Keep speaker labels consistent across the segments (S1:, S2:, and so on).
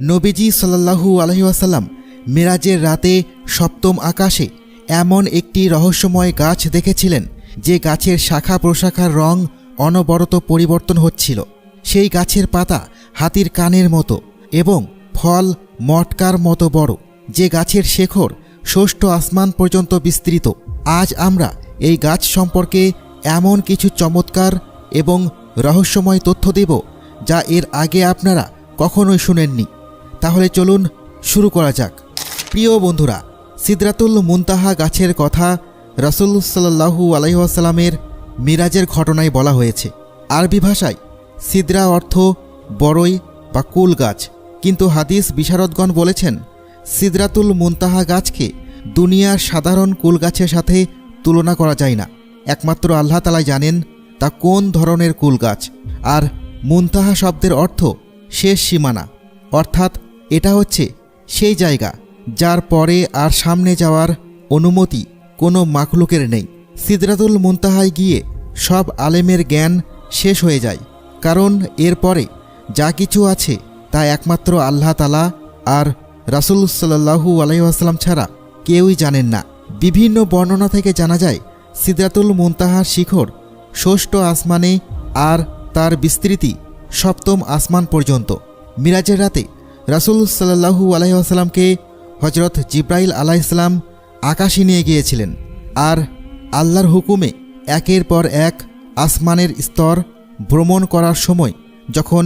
S1: নবীজি সাল্লাহু আলহিউসাল্লাম মেরাজের রাতে সপ্তম আকাশে এমন একটি রহস্যময় গাছ দেখেছিলেন, যে গাছের শাখা প্রশাখার রং অনবরত পরিবর্তন হচ্ছিল। সেই গাছের পাতা হাতির কানের মতো এবং ফল মটকার মতো বড়। যে গাছের শেখর ষষ্ঠ আসমান পর্যন্ত বিস্তৃত। আজ আমরা এই গাছ সম্পর্কে এমন কিছু চমৎকার এবং রহস্যময় তথ্য দেব, যা এর আগে আপনারা কখনোই শুনেননি। তাহলে চলুন শুরু করা যাক। প্রিয় বন্ধুরা, সিদরাতুল মুনতাহা গাছের কথা রাসুল সাল্লাহু আলাইসাল্লামের মিরাজের ঘটনায় বলা হয়েছে। আরবি ভাষায়, সিদরা অর্থ বড়ই বা কুল গাছ। কিন্তু হাদিস বিশারদগণ বলেছেন, সিদরাতুল মুনতাহা গাছকে দুনিয়ার সাধারণ কুল গাছের সাথে তুলনা করা যায় না। একমাত্র আল্লাহ তালাই জানেন তা কোন ধরনের কুল গাছ। আর মুনতাহা শব্দের অর্থ শেষ সীমানা, অর্থাৎ এটা হচ্ছে সেই জায়গা যার পরে আর সামনে যাওয়ার অনুমতি কোনো মাখলুকের নেই। সিদরাতুল মুনতাহায় গিয়ে সব আলেমের জ্ঞান শেষ হয়ে যায়। কারণ এরপরে যা কিছু আছে তা একমাত্র আল্লাহ তালা আর রাসুল সাল্লাহু আলহিহাস্লাম ছাড়া কেউই জানেন না। বিভিন্ন বর্ণনা থেকে জানা যায়, সিদরাতুল মুনতাহার শিখর ষষ্ঠ আসমানে আর তার বিস্তৃতি সপ্তম আসমান পর্যন্ত। মিরাজের রাতে রাসুল সাল্লাহু আলাইসাল্লামকে হজরত জিব্রাইল আলাইসাল্লাম আকাশে নিয়ে গিয়েছিলেন আর আল্লাহর হুকুমে একের পর এক আসমানের স্তর ভ্রমণ করার সময় যখন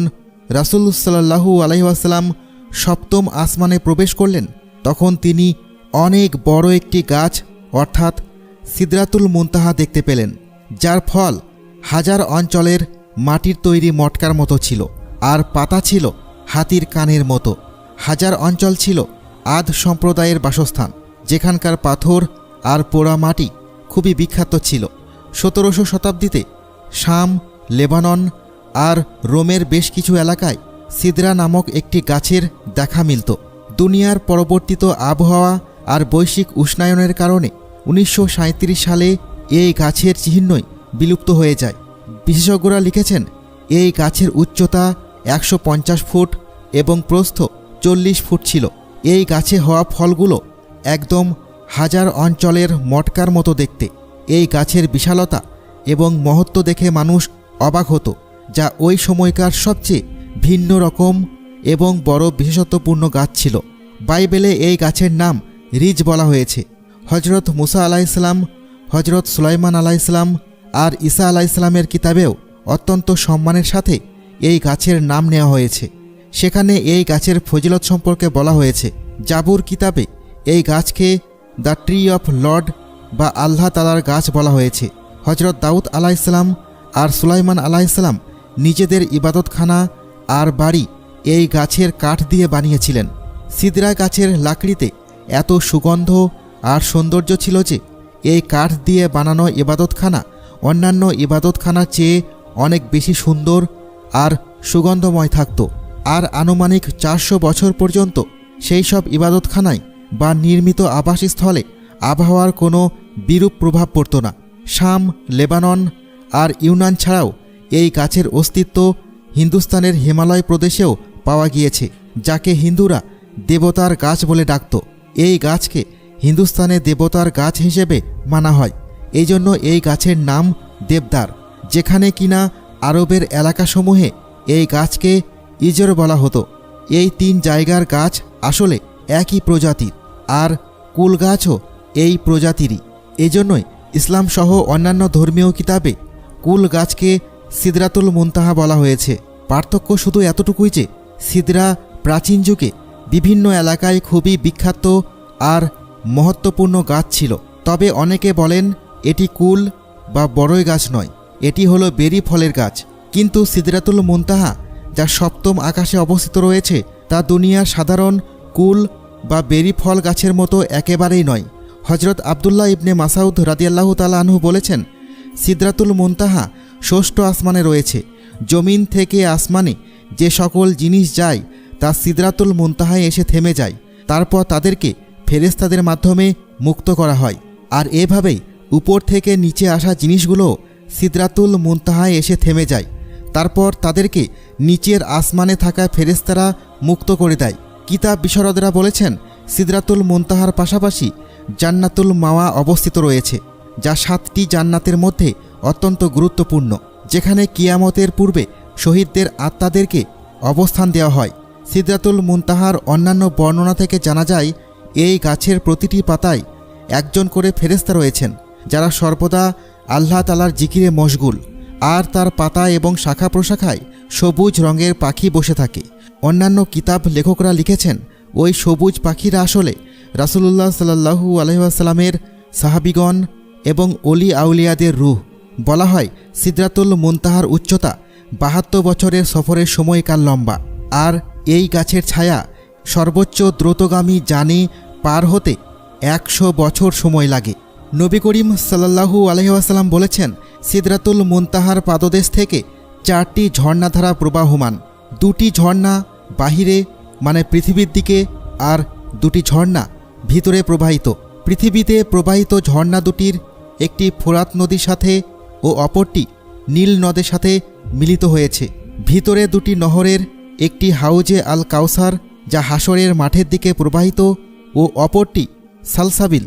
S1: রাসুল সাল্লাহু আলাইসাল্লাম সপ্তম আসমানে প্রবেশ করলেন, তখন তিনি অনেক বড় একটি গাছ অর্থাৎ সিদরাতুল মুনতাহা দেখতে পেলেন, যার ফল হাজার অঞ্চলের মাটির তৈরি মটকার মতো ছিল আর পাতা ছিল হাতির কানের মতো। হাজার অঞ্চল ছিল আদ সম্প্রদায়ের বাসস্থান। যেখানকার পাথর আর পোড়া মাটি খুবই বিখ্যাত ছিল। সতেরোশো শতাব্দীতে শাম, লেবানন আর রোমের বেশ কিছু এলাকায় সিদরা নামক একটি গাছের দেখা মিলত। দুনিয়ার পরবর্তীত আবহাওয়া আর বৈশ্বিক উষ্ণায়নের কারণে উনিশশো সাঁইত্রিশ সালে এই গাছের চিহ্নই বিলুপ্ত হয়ে যায়। বিশেষজ্ঞরা লিখেছেন, এই গাছের উচ্চতা একশো পঞ্চাশ ফুট এবং প্রস্থ চল্লিশ ফুট ছিল। এই গাছে হওয়া ফলগুলো একদম হাজার অঞ্চলের মটকার মতো দেখতে। এই গাছের বিশালতা এবং মহত্ব দেখে মানুষ অবাক হতো, যা ওই সময়কার সবচেয়ে ভিন্ন রকম এবং বড় বিশেষত্বপূর্ণ গাছ ছিল। বাইবেলে এই গাছের নাম রিজ বলা হয়েছে। হজরত মুসা আলাহ আলাইসালাম হজরত সুলাইমান আলাহ আলাইসালাম আর ঈসা আলাইসালামের কিতাবেও অত্যন্ত সম্মানের সাথে এই গাছের নাম নেওয়া হয়েছে। সেখানে এই গাছের ফজিলত সম্পর্কে বলা হয়েছে। জাবুর কিতাবে এই গাছকে দ্য ট্রি অফ লর্ড বা আল্লাহ তালার গাছ বলা হয়েছে। হজরত দাউদ আলাইসালাম আর সুলাইমান আলাইসালাম নিজেদের ইবাদতখানা আর বাড়ি এই গাছের কাঠ দিয়ে বানিয়েছিলেন। সিদরা গাছের লাকড়িতে এত সুগন্ধ আর সৌন্দর্য ছিল যে, এই কাঠ দিয়ে বানানো ইবাদতখানা অন্যান্য ইবাদতখানার চেয়ে অনেক বেশি সুন্দর আর সুগন্ধময় থাকত। আর আনুমানিক চারশো বছর পর্যন্ত সেই সব ইবাদতখানায় বা নির্মিত আবাসস্থলে আবহাওয়ার কোনো বিরূপ প্রভাব পড়ত না। শাম, লেবানন আর ইউনান ছাড়াও এই গাছের অস্তিত্ব হিন্দুস্তানের হিমালয় প্রদেশেও পাওয়া গিয়েছে, যাকে হিন্দুরা দেবতার গাছ বলে ডাকত। এই গাছকে হিন্দুস্তানে দেবতার গাছ হিসেবে মানা হয়। এই জন্য এই গাছের নাম দেবদার, যেখানে কিনা আরবের এলাকাসমূহে এই গাছকে ইজর বলা হতো। এই তিন জায়গার গাছ আসলে একই প্রজাতির আর কুল গাছও এই প্রজাতিরই। এজন্যই ইসলাম সহ অন্যান্য ধর্মীয় কিতাবে কুল গাছকে সিদরাতুল মুনতাহা বলা হয়েছে। পার্থক্য শুধু এতটুকুই যে, সিদরা প্রাচীন যুগে বিভিন্ন এলাকায় খুবই বিখ্যাত আর মহত্বপূর্ণ গাছ ছিল। তবে অনেকে বলেন, এটি কুল বা বড়ই গাছ নয়। এটি হলো বেরি ফলের গাছ। কিন্তু সিদরাতুল মুনতাহা, যা সপ্তম আকাশে অবস্থিত রয়েছে, তা দুনিয়ার সাধারণ কুল বা বেরি ফল গাছের মতো একেবারেই নয়। হজরত আবদুল্লাহ ইবনে মাসাউদ রাদিয়াল্লাহু তালা আনহু বলেছেন, সিদরাতুল মুনতাহা ষষ্ঠ আসমানে রয়েছে। জমিন থেকে আসমানে যে সকল জিনিস যায়, তা সিদরাতুল মুনতাহায় এসে থেমে যায়। তারপর তাদেরকে ফেরেস্তাদের মাধ্যমে মুক্ত করা হয়। আর এভাবেই উপর থেকে নিচে আসা জিনিসগুলো সিদরাতুল মুনতাহায় এসে থেমে যায়। তারপর তাদেরকে নিচের আসমানে থাকা ফেরেস্তারা মুক্ত করে দেয়। কিতাব বিশরদরা বলেছেন, সিদরাতুল মুনতাহার পাশাপাশি জান্নাতুল মাওয়া অবস্থিত রয়েছে, যা সাতটি জান্নাতের মধ্যে অত্যন্ত গুরুত্বপূর্ণ, যেখানে কিয়ামতের পূর্বে শহীদদের আত্মাদেরকে অবস্থান দেওয়া হয়। সিদরাতুল মুনতাহার অন্যান্য বর্ণনা থেকে জানা যায়, এই গাছের প্রতিটি পাতায় একজন করে ফেরেস্তা রয়েছেন, যারা সর্বদা আল্লাহ তালার জিকিরে মশগুল, আর তার পাতা এবং শাখা প্রশাখায় সবুজ রঙের পাখি বসে থাকে। অন্যান্য কিতাব লেখকরা লিখেছেন, ওই সবুজ পাখিরা আসলে রাসুলুল্লাহ সাল্লাহু আলহিহাসাল্লামের সাহাবিগণ এবং অলি আউলিয়াদের রুহ। বলা হয়, সিদ্রাতুল মুনতাহার উচ্চতা বাহাত্তর বছরের সফরের সময়কাল লম্বা, আর এই গাছের ছায়া সর্বোচ্চ দ্রুতগামী জানে পার হতে একশো বছর সময় লাগে। নবী করিম সাল্লাহু আলহিহাসাল্লাম বলেছেন, সিদরাতুল মুনতাহার পাদদেশ থেকে চারটি ঝর্ণাধারা প্রবাহমান। দুটি ঝর্ণা বাহিরে মানে পৃথিবীর দিকে, আর দুটি ঝর্ণা ভিতরে প্রবাহিত। পৃথিবীতে প্রবাহিত ঝর্ণা দুটির একটি ফোরাত নদীর সাথে ও অপরটি নীল নদের সাথে মিলিত হয়েছে। ভিতরে দুটি নহরের একটি হাউজে আল কাউসার, যা হাসরের মাঠের দিকে প্রবাহিত, ও অপরটি সালসাবিল।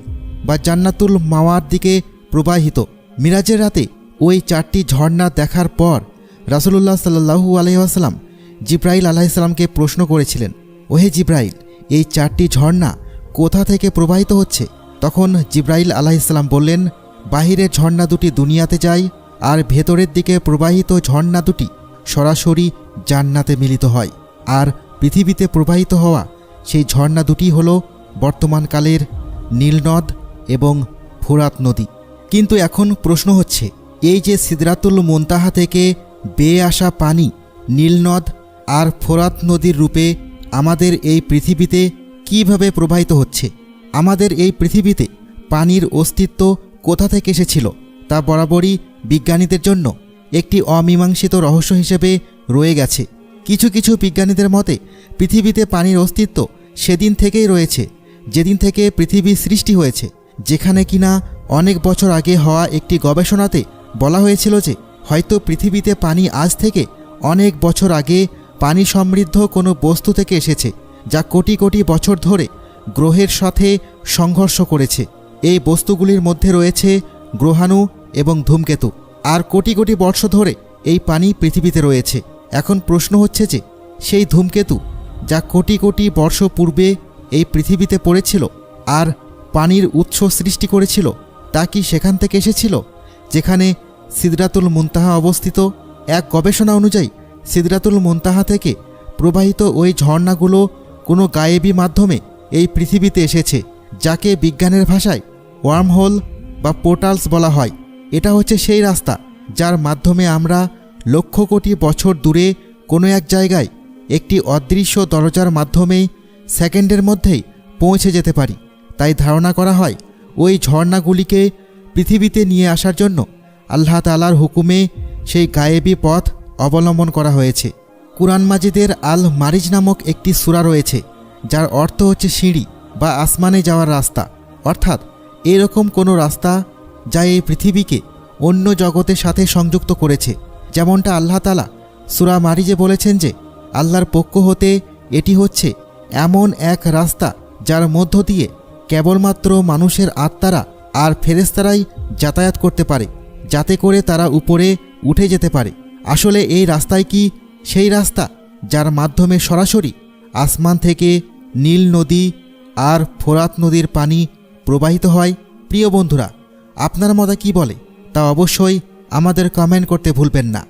S1: বা জান্নাতুল মাওয়ার দিকে প্রবাহিত। মিরাজের রাতে ওই চারটি ঝর্ণা দেখার পর রাসুলুল্লাহ সাল্লাহু আলহিহাসাল্লাম জিব্রাইল আলাহিসাল্লামকে প্রশ্ন করেছিলেন, ওহে জিব্রাইল, এই চারটি ঝর্ণা কোথা থেকে প্রবাহিত হচ্ছে? তখন জিব্রাইল আলাহিসাল্লাম বললেন বাহিরের ঝর্ণা দুটি দুনিয়াতে যায় আর ভেতরের দিকে প্রবাহিত ঝর্ণা দুটি সরাসরি জান্নাতে মিলিত হয়। আর পৃথিবীতে প্রবাহিত হওয়া সেই ঝর্ণা দুটি হল বর্তমানকালের নীলনদ এবং ফোরাত নদী। কিন্তু এখন প্রশ্ন হচ্ছে, এই যে সিদরাতুল মোন্তাহা থেকে বেয়ে আসা পানি, নীলনদ আর ফোরাত নদীর রূপে আমাদের এই পৃথিবীতে কীভাবে প্রবাহিত হচ্ছে? আমাদের এই পৃথিবীতে পানির অস্তিত্ব কোথা থেকে এসেছিল তা বরাবরই বিজ্ঞানীদের জন্য একটি অমীমাংসিত রহস্য হিসেবে রয়ে গেছে। কিছু কিছু বিজ্ঞানীদের মতে, পৃথিবীতে পানির অস্তিত্ব সেদিন থেকেই রয়েছে, যেদিন থেকে পৃথিবী সৃষ্টি হয়েছে। যেখানে কিনা অনেক বছর আগে হওয়া একটি গবেষণাতে বলা হয়েছিল যে হয়তো পৃথিবীতে পানি আজ থেকে অনেক বছর আগে পানি সমৃদ্ধ কোনো বস্তু থেকে এসেছে, যা কোটি কোটি বছর ধরে গ্রহের সাথে সংঘর্ষ করেছে। এই বস্তুগুলির মধ্যে রয়েছে গ্রহাণু এবং ধূমকেতু। আর কোটি কোটি বর্ষ ধরে এই পানি পৃথিবীতে রয়েছে। এখন প্রশ্ন হচ্ছে যে সেই ধূমকেতু যা কোটি কোটি বর্ষ পূর্বে এই পৃথিবীতে পড়েছিল, আর পানির উৎস সৃষ্টি করেছিল, তা কি সেখান থেকে এসেছিল? যেখানে সিদরাতুল মুনতাহা অবস্থিত এক গবেষণা অনুযায়ী, সিদরাতুল মুনতাহা থেকে প্রবাহিত ওই ঝর্ণাগুলো কোনো গায়েবী মাধ্যমে এই পৃথিবীতে এসেছে, যাকে বিজ্ঞানের ভাষায় ওয়ার্মহোল বা পোর্টালস বলা হয়। এটা হচ্ছে সেই রাস্তা যার মাধ্যমে আমরা লক্ষ কোটি বছর দূরে কোনো এক জায়গায় একটি অদৃশ্য দরজার মাধ্যমেই সেকেন্ডের মধ্যেই পৌঁছে যেতে পারি। তাই ধারণা করা হয়, ওই ঝর্ণাগুলিকে পৃথিবীতে নিয়ে আসার জন্য আল্লাহ তালার হুকুমে সেই গায়েবী পথ অবলম্বন করা হয়েছে। কুরআন মাজিদের আল মারিজ নামক একটি সুরা রয়েছে, যার অর্থ হচ্ছে সিঁড়ি বা আসমানে যাওয়ার রাস্তা। অর্থাৎ এরকম কোনো রাস্তা যা এই পৃথিবীকে অন্য জগতের সাথে সংযুক্ত করেছে। যেমনটা আল্লাহ তালা সুরা মারিজে বলেছেন যে, আল্লাহর পক্ষ হতে এটি হচ্ছে এমন এক রাস্তা যার মধ্য দিয়ে কেবলমাত্র মানুষের আত্মারা আর ফেরেস্তারাই যাতায়াত করতে পারে, যাতে করে তারা উপরে উঠে যেতে পারে। আসলে এই রাস্তায় কি সেই রাস্তা যার মাধ্যমে সরাসরি আসমান থেকে নীল নদী আর ফোরাত নদীর পানি প্রবাহিত হয়? প্রিয় বন্ধুরা, আপনার মতে কি বলে তা অবশ্যই আমাদের কমেন্ট করতে ভুলবেন না।